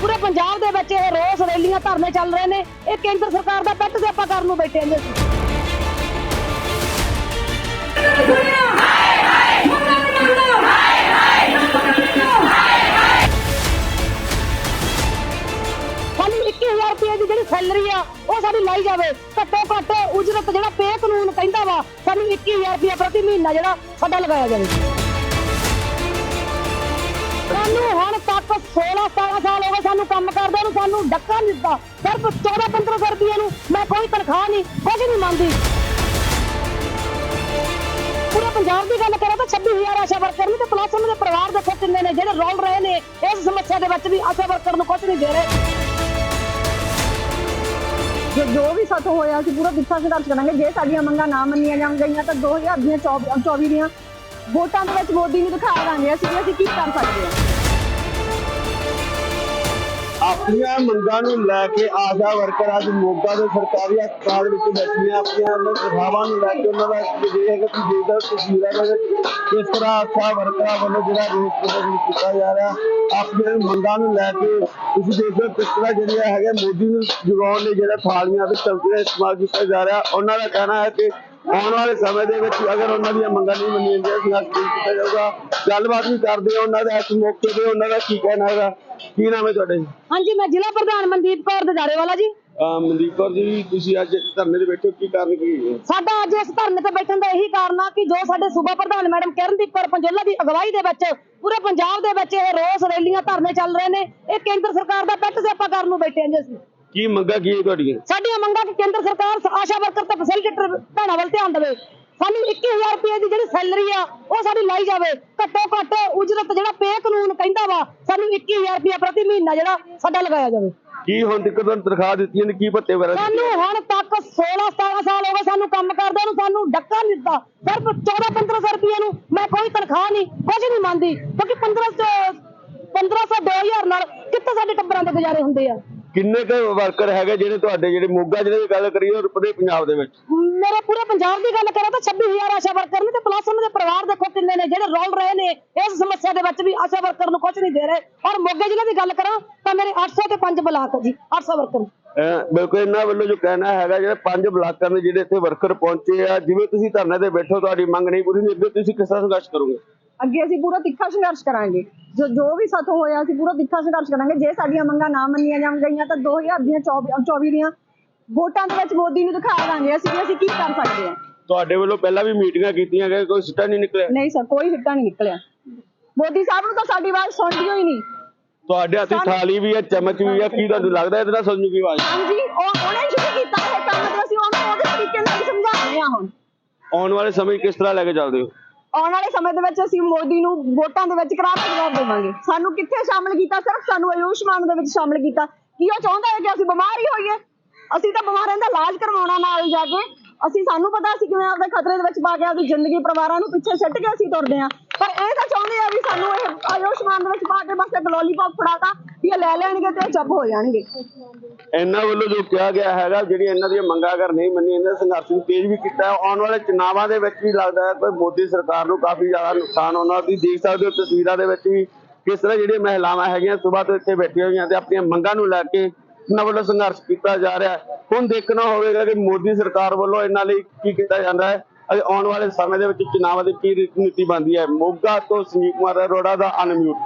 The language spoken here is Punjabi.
ਪੂਰੇ ਪੰਜਾਬ ਦੇ ਵਿੱਚ ਇਹ ਰੋਸ ਰੈਲੀਆਂ ਧਰਨੇ ਚੱਲ ਰਹੇ ਨੇ। ਇਹ ਕੇਂਦਰ ਸਰਕਾਰ ਦਾ ਪੈਟ ਸਿਆਪਾ ਕਰਨ ਨੂੰ ਬੈਠੇ ਨੇ 1000 ਰੁਪਏ ਦੀ ਜਿਹੜੀ ਸੈਲਰੀ ਆ, ਉਹ ਸਾਡੀ ਲਾਈ ਜਾਵੇ। ਘੱਟੋ ਘੱਟ ਉਜਰਤ ਜਿਹੜਾ ਪੇ ਕਾਨੂੰਨ ਕਹਿੰਦਾ ਵਾ, ਸਾਨੂੰ 21000 ਰੁਪਏ ਪ੍ਰਤੀ ਮਹੀਨਾ ਜਿਹੜਾ ਸਾਡਾ ਲਗਾਇਆ ਜਾਵੇ। ਸਾਨੂੰ ਹੁਣ ਤੱਕ 16 17 ਸਾਲ ਹੋ ਗਏ ਸਾਨੂੰ ਕੰਮ ਕਰਦੇ ਨੂੰ, ਸਾਨੂੰ ਡੱਕਾ ਨਹੀਂ ਦਿੱਤਾ। ਸਿਰਫ 14 1500 ਰੁਪਏ ਨੂੰ ਮੈਂ ਕੋਈ ਤਨਖਾਹ ਨਹੀਂ ਕੁਝ ਨਹੀਂ ਮੰਨਦੀ। ਪੂਰੇ ਪੰਜਾਬ ਦੀ ਗੱਲ ਕਰਾਂ ਤਾਂ 26000 ਆਸ਼ਾ ਵਰਕਰ ਨੂੰ ਤੇ ਪਲੱਸ ਉਹਨਾਂ ਦੇ ਪਰਿਵਾਰ ਦੇਖੋ ਕਿੰਨੇ ਨੇ, ਜਿਹੜੇ ਰੋਲ ਰਹੇ ਨੇ ਇਸ ਸਮੱਸਿਆ ਦੇ ਵਿੱਚ ਵੀ ਆਸ਼ਾ ਵਰਕਰ ਨੂੰ ਕੁਝ ਨਹੀਂ ਦੇ ਰਹੇ। ਜੋ ਜੋ ਵੀ ਸਾਥੋਂ ਹੋਇਆ, ਅਸੀਂ ਪੂਰਾ ਦਿੱਤਾ ਸੰਘਰਸ਼ ਕਰਾਂਗੇ। ਜੇ ਸਾਡੀਆਂ ਮੰਗਾਂ ਨਾ ਮੰਨੀਆਂ ਜਾਣ ਗਈਆਂ, ਤਾਂ 2000 ਦੀਆਂ 24 ਦੀਆਂ ਵੋਟਾਂ ਦੇ ਵਿੱਚ ਮੋਦੀ ਨੂੰ ਦਿਖਾ ਦਾਂਗੇ। ਅਸੀਂ ਵੀ ਅਸੀਂ ਕੀ ਕਰ ਸਕਦੇ ਹਾਂ? ਆਪਣੀਆਂ ਮੰਗਾਂ ਨੂੰ ਲੈ ਕੇ ਆਸ਼ਾ ਵਰਕਰ ਅੱਜ ਮੋਗਾ ਦੇ ਸਰਕਾਰੀ ਹਸਪਤਾਲ ਵਿੱਚ ਬੈਠੀਆਂ, ਆਪਣੀਆਂ ਉਹਨਾਂ ਸੇਵਾਵਾਂ ਨੂੰ ਲੈ ਕੇ ਉਹਨਾਂ ਦਾ ਜਿਹੜੇ ਕਿ ਤੁਸੀਂ ਦੇਖਦੇ ਹੋ। ਤਸਵੀਰਾਂ ਦੇ ਵਿੱਚ ਕਿਸ ਤਰ੍ਹਾਂ ਆਸ਼ਾ ਵਰਕਰਾਂ ਵੱਲੋਂ ਜਿਹੜਾ ਰੋਸ ਪ੍ਰਦਰਸ਼ਨ ਕੀਤਾ ਜਾ ਰਿਹਾ, ਆਪਣੀਆਂ ਮੰਗਾਂ ਨੂੰ ਲੈ ਕੇ ਤੁਸੀਂ ਦੇਖਦੇ ਹੋ ਕਿਸ ਤਰ੍ਹਾਂ ਜਿਹੜੀਆਂ ਹੈਗੇ ਮੋਦੀ ਨੂੰ ਜਗਾਉਣ ਲਈ ਜਿਹੜਾ ਥਾਲੀਆਂ ਤੇ ਚੌਕੀਆਂ ਇਸਤੇਮਾਲ ਕੀਤਾ ਜਾ ਰਿਹਾ। ਉਹਨਾਂ ਦਾ ਕਹਿਣਾ ਹੈ ਕਿ ਆਉਣ ਵਾਲੇ ਸਮੇਂ ਦੇ ਵਿੱਚ ਅਗਰ ਉਹਨਾਂ ਦੀਆਂ ਮੰਗਾਂ ਨਹੀਂ ਮੰਨੀਆਂ ਜਾਂਦੀਆਂ ਸ਼ੁਰੂ ਕੀਤਾ ਜਾਊਗਾ? ਗੱਲਬਾਤ ਵੀ ਕਰਦੇ ਆ ਉਹਨਾਂ ਦਾ ਇਸ ਮੌਕੇ ਤੇ ਉਹਨਾਂ ਦਾ ਕੀ ਕਹਿਣਾ ਹੈਗਾ? ਕੀ ਨਾਮ ਹੈ ਤੁਹਾਡਾ ਜੀ? ਹਾਂਜੀ ਮੈਂ ਜ਼ਿਲ੍ਹਾ ਪ੍ਰਧਾਨ ਮਨਦੀਪ ਕੌਰ ਦਜਾਰੇ ਵਾਲਾ ਜੀ ਮਨਦੀਪ ਕੌਰ ਜੀ ਤੁਸੀਂ ਅੱਜ ਧਰਨੇ ਤੇ ਬੈਠੇ ਹੋ ਕੀ ਕਾਰਨ ਕੀ ਹੈ? ਸਾਡਾ ਅੱਜ ਇਸ ਧਰਨੇ ਤੇ ਬੈਠਣ ਦਾ ਇਹੀ ਕਾਰਨ ਆ ਕਿ ਜੋ ਸਾਡੇ ਸੂਬਾ ਪ੍ਰਧਾਨ ਮੈਡਮ ਕਿਰਨਦੀਪ ਕੌਰ ਪੰਜੋਲਾ ਦੀ ਅਗਵਾਈ ਦੇ ਵਿੱਚ ਪੂਰੇ ਪੰਜਾਬ ਦੇ ਵਿੱਚ ਇਹ ਰੋਸ ਰੈਲੀਆਂ ਧਰਨੇ ਚੱਲ ਰਹੇ ਨੇ ਇਹ ਕੇਂਦਰ ਸਰਕਾਰ ਦਾ ਪੈਟ ਸਿਆਪਾ ਕਰਨ ਨੂੰ ਬੈਠੇ ਹਾਂ ਜੀ ਅਸੀਂ ਕੀ ਮੰਗਾਂ ਕੀ ਹੈ ਤੁਹਾਡੀਆਂ? ਮੰਗਾਂ ਕਿ ਕੇਂਦਰ ਸਰਕਾਰ ਆਸ਼ਾ ਵਰਕਰ ਤੇ ਫੈਸਿਲਿਟੇਟਰ ਭੈਣਾਂ ਵੱਲ ਧਿਆਨ ਦੇਵੇ। ਸਾਨੂੰ 21000 ਰੁਪਏ ਦੀ ਜਿਹੜੀ ਸੈਲਰੀ ਆ ਉਹ ਸਾਡੀ ਲਾਈ ਜਾਵੇ। ਘੱਟੋ ਘੱਟ ਉਜਰਤ ਜਿਹੜਾ ਪੇ ਕਾਨੂੰਨ ਕਹਿੰਦਾ ਵਾ ਸਾਨੂੰ 21000 ਰੁਪਏ ਪ੍ਰਤੀ ਮਹੀਨਾ ਜਿਹੜਾ ਸਾਡਾ ਲਗਾਇਆ ਜਾਵੇ। ਕੀ ਹੁਣ ਤੱਕ ਤੁਹਾਨੂੰ ਤਨਖਾਹ ਦਿੱਤੀਆਂ ਨੇ ਕੀ ਭੱਤੇ ਵਗੈਰਾ ਦਿੱਤੇ? ਸਾਨੂੰ ਹੁਣ ਤੱਕ 16 17 ਸਾਲ ਹੋ ਗਏ ਸਾਨੂੰ ਕੰਮ ਕਰਦੇ ਨੂੰ ਸਾਨੂੰ ਡੱਕਾ ਨਹੀਂ ਦਿੱਤਾ। ਸਿਰਫ 14 1500 ਰੁਪਏ ਨੂੰ ਮੈਂ ਕੋਈ ਤਨਖਾਹ ਨਹੀਂ ਕੁਝ ਨਹੀਂ ਮੰਨਦੀ। ਕਿਉਂਕਿ 1500 1500 2000 ਨਾਲ ਕਿੱਥੇ ਸਾਡੇ ਟੱਬਰਾਂ ਦੇ ਗੁਜ਼ਾਰੇ ਹੁੰਦੇ ਆ? ਕਿੰਨੇ ਕੁ ਵਰਕਰ ਹੈਗੇ ਜਿਹੜੇ ਤੁਹਾਡੇ ਜਿਹੜੇ ਮੋਗਾ ਜਿਹੜੇ ਦੀ ਗੱਲ ਕਰੀਏ ਉਹ ਪੂਰੇ ਪੰਜਾਬ ਦੇ ਵਿੱਚ? ਮੇਰੇ ਪੂਰੇ ਪੰਜਾਬ ਦੀ ਗੱਲ ਕਰਾਂ ਤਾਂ 26000 ਆਸ਼ਾ ਵਰਕਰ ਨੇ ਤੇ ਪਲੱਸ ਉਹਨਾਂ ਦੇ ਪਰਿਵਾਰ ਦੇਖੋ ਕਿੰਨੇ ਨੇ ਜਿਹੜੇ ਰੋਲ ਰਹੇ ਨੇ ਇਸ ਸਮੱਸਿਆ ਦੇ ਵਿੱਚ ਵੀ ਆਸ਼ਾ ਵਰਕਰ ਨੂੰ ਕੁਝ ਨਹੀਂ ਦੇ ਰਹੇ। ਔਰ ਮੋਗੇ ਜ਼ਿਲ੍ਹੇ ਦੀ ਗੱਲ ਕਰਾਂ ਤਾਂ ਮੇਰੇ 800 ਤੇ 5 ਬਲਾਕ ਜੀ 800 ਵਰਕਰ ਬਿਲਕੁਲ ਇਹਨਾਂ ਵੱਲੋਂ ਜੋ ਕਹਿਣਾ ਹੈਗਾ ਜਿਹੜੇ ਪੰਜ ਬਲਾਕਾਂ ਦੇ ਜਿਹੜੇ ਇੱਥੇ ਵਰਕਰ ਪਹੁੰਚੇ ਆ ਜਿਵੇਂ ਤੁਸੀਂ ਧਰਨੇ ਤੇ ਬੈਠੋ ਤੁਹਾਡੀ ਮੰਗ ਨਹੀਂ ਪੂਰੀ ਨਹੀਂ ਅੱਗੇ ਤੁਸੀਂ ਕਿਸ ਤਰ੍ਹਾਂ ਸੰਘਰਸ਼ ਕਰੋਗੇ? ਅੱਗੇ ਅਸੀਂ ਪੂਰਾ ਤਿੱਖਾ ਸੰਘਰਸ਼ ਕਰਾਂਗੇ। ਜੋ ਜੋ ਵੀ ਸਾਥੋਂ ਹੋਇਆ ਅਸੀਂ ਪੂਰਾ ਤਿੱਖਾ ਸੰਘਰਸ਼ ਕਰਾਂਗੇ। ਜੇ ਸਾਡੀਆਂ ਮੰਗਾਂ ਨਾ ਮੰਨੀਆਂ ਜਾਣ ਗਈਆਂ ਤਾਂ 2000 ਦੀਆਂ 24 ਦੀਆਂ ਵੋਟਾਂ ਦੇ ਵਿੱਚ ਮੋਦੀ ਨੂੰ ਦਿਖਾ ਦਾਂਗੇ ਅਸੀਂ ਵੀ ਅਸੀਂ ਕੀ ਕਰ ਸਕਦੇ ਹਾਂ। ਤੁਹਾਡੇ ਵੱਲੋਂ ਪਹਿਲਾਂ ਵੀ ਮੀਟਿੰਗਾਂ ਕੀਤੀਆਂ ਗਏ ਕੋਈ ਸਿੱਟਾ ਨਹੀਂ ਨਿਕਲਿਆ? ਨਹੀਂ ਸਰ ਕੋਈ ਹਿੱਟਾ ਨਹੀਂ ਨਿਕਲਿਆ। ਮੋਦੀ ਸਾਹਿਬ ਨੂੰ ਤਾਂ ਸਾਡੀ ਆਵਾਜ਼ ਸੁਣਦੀ ਹੋਈ ਨਹੀਂ। ਤੁਹਾਡੇ ਹੱਥੀ ਥਾਲੀ ਵੀ ਹੈ ਚਮਚ ਵੀ ਹੈ ਕੀ ਤੁਹਾਨੂੰ ਲੱਗਦਾ ਇਹਦੇ ਨਾਲ ਸੁਣ ਜੂਗੀ ਆਵਾਜ਼? ਹਾਂਜੀ ਉਹ ਉਹਨੇ ਸ਼ੁਰੂ ਕੀਤਾ ਇਹ ਕੰਮ ਤੇ ਅਸੀਂ ਉਹਨੂੰ ਉਹਦੇ ਤਰੀਕੇ ਨਾਲ ਸਮਝਾਉਂਦੇ ਹਾਂ ਹੁਣ। ਆਉਣ ਵਾਲੇ ਸਮੇਂ ਕਿਸ ਤਰ੍ਹਾਂ ਲੈ ਕੇ ਚੱਲਦੇ ਹੋ? ਆਉਣ ਵਾਲੇ ਸਮੇਂ ਦੇ ਵਿੱਚ ਅਸੀਂ ਮੋਦੀ ਨੂੰ ਵੋਟਾਂ ਦੇ ਵਿੱਚ ਕਰਾ ਕੇ ਜਵਾਬ ਦੇਵਾਂਗੇ। ਸਾਨੂੰ ਕਿੱਥੇ ਸ਼ਾਮਲ ਕੀਤਾ? ਸਿਰਫ ਸਾਨੂੰ ਆਯੁਸ਼ਮਾਨ ਦੇ ਵਿੱਚ ਸ਼ਾਮਲ ਕੀਤਾ। ਕੀ ਉਹ ਚਾਹੁੰਦਾ ਹੈ ਕਿ ਅਸੀਂ ਬਿਮਾਰ ਹੀ ਹੋਈਏ? ਅਸੀਂ ਤਾਂ ਬਿਮਾਰਾਂ ਦਾ ਇਲਾਜ ਕਰਵਾਉਣਾ ਨਾਲ ਜਾ ਕੇ। ਅਸੀਂ, ਸਾਨੂੰ ਪਤਾ ਸੀ ਕਿਵੇਂ ਆਪਦੇ ਖਤਰੇ ਦੇ ਵਿੱਚ ਪਾ ਕੇ ਆਪਦੀ ਜ਼ਿੰਦਗੀ ਪਰਿਵਾਰਾਂ ਨੂੰ ਪਿੱਛੇ ਛੱਡ ਕੇ ਅਸੀਂ ਤੁਰਦੇ ਆਂ ਪਰ ਇਹ ਤਾਂ ਚਾਹੁੰਦੇ ਆ ਵੀ ਸਾਨੂੰ ਇਹ ਆਯੁਸ਼ਮਾਨ ਦੇ ਵਿੱਚ ਪਾ ਕੇ ਬਸ ਇੱਕ ਲੋਲੀਪੌਪ ਫੜਾਤਾ, ਵੀ ਇਹ ਲੈ ਲੈਣਗੇ ਤੇ ਇਹ ਚੁੱਪ ਹੋ ਜਾਣਗੇ। ਇਹਨਾਂ ਵੱਲੋਂ ਜੋ ਕਿਹਾ ਗਿਆ ਹੈਗਾ, ਜਿਹੜੀਆਂ ਇਹਨਾਂ ਦੀਆਂ ਮੰਗਾਂ ਅਗਰ ਨਹੀਂ ਮੰਨੀ ਇਹਨਾਂ ਸੰਘਰਸ਼ ਨੂੰ ਤੇਜ਼ ਵੀ ਕੀਤਾ ਆਉਣ ਵਾਲੇ ਚੁਣਾਵਾਂ ਦੇ ਵਿੱਚ ਵੀ ਲੱਗਦਾ ਹੈ ਕਿ ਮੋਦੀ ਸਰਕਾਰ ਨੂੰ ਕਾਫੀ ਜ਼ਿਆਦਾ ਨੁਕਸਾਨ ਹੋਣਾ। ਤੁਸੀਂ ਦੇਖ ਸਕਦੇ ਹੋ ਤਸਵੀਰਾਂ ਦੇ ਵਿੱਚ ਵੀ ਕਿਸ ਤਰ੍ਹਾਂ ਜਿਹੜੀਆਂ ਮਹਿਲਾਵਾਂ ਹੈਗੀਆਂ ਸਵੇਰ ਤੋਂ ਇੱਥੇ ਬੈਠੀਆਂ ਹੋਈਆਂ ਤੇ ਆਪਣੀਆਂ ਮੰਗਾਂ ਨੂੰ ਲੈ ਕੇ ਇਹਨਾਂ ਵੱਲੋਂ ਸੰਘਰਸ਼ ਕੀਤਾ ਜਾ ਰਿਹਾ ਹੈ। ਹੁਣ ਦੇਖਣਾ ਹੋਵੇਗਾ ਕਿ ਮੋਦੀ ਸਰਕਾਰ ਵੱਲੋਂ ਇਹਨਾਂ ਲਈ ਕੀ ਕੀਤਾ ਜਾਂਦਾ ਹੈ। ਅਤੇ ਆਉਣ ਵਾਲੇ ਸਮੇਂ ਦੇ ਵਿੱਚ ਚੁਣਾਵਾਂ ਦੀ ਕੀ ਨੀਤੀ ਬਣਦੀ ਹੈ। ਮੋਗਾ ਤੋਂ ਸੰਜੀਵ ਕੁਮਾਰ ਅਰੋੜਾ ਦਾ ਅਨਮਿਊਟ